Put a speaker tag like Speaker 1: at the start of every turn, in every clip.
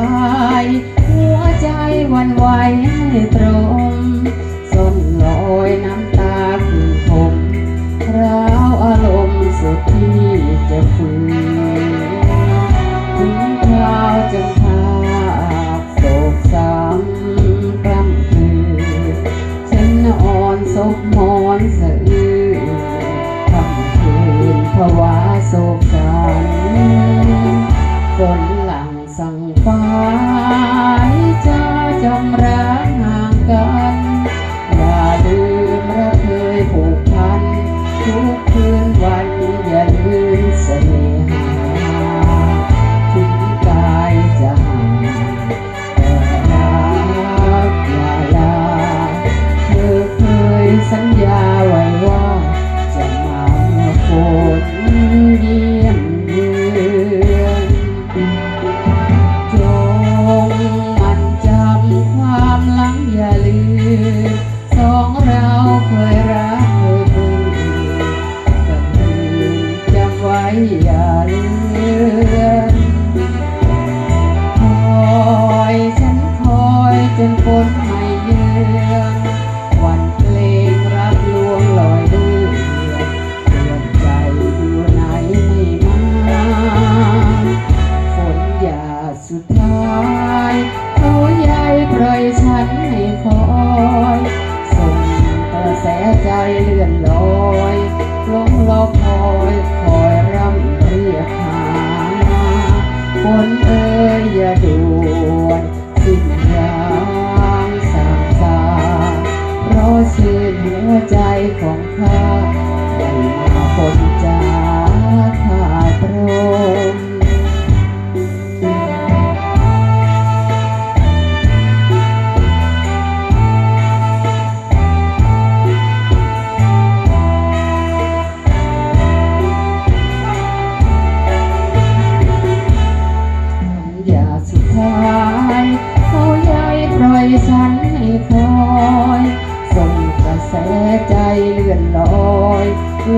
Speaker 1: าย หัวใจวันไหวให้ตรมส้นลอยน้ำตาคือคมราวอารมณ์สุดที่จะฝืนถึงคราวจะพาโศกซ้ำกล้ำคือฉันนอนซบมอนสะอื้นคำคืนผวา คนเอ่ยอย่าด่วนสิ้นยางสามตารอชื่นหัวใจของข้า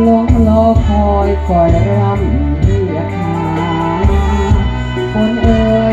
Speaker 1: ลงรอคอยคอยรำเรียกหาคนเอ๋ย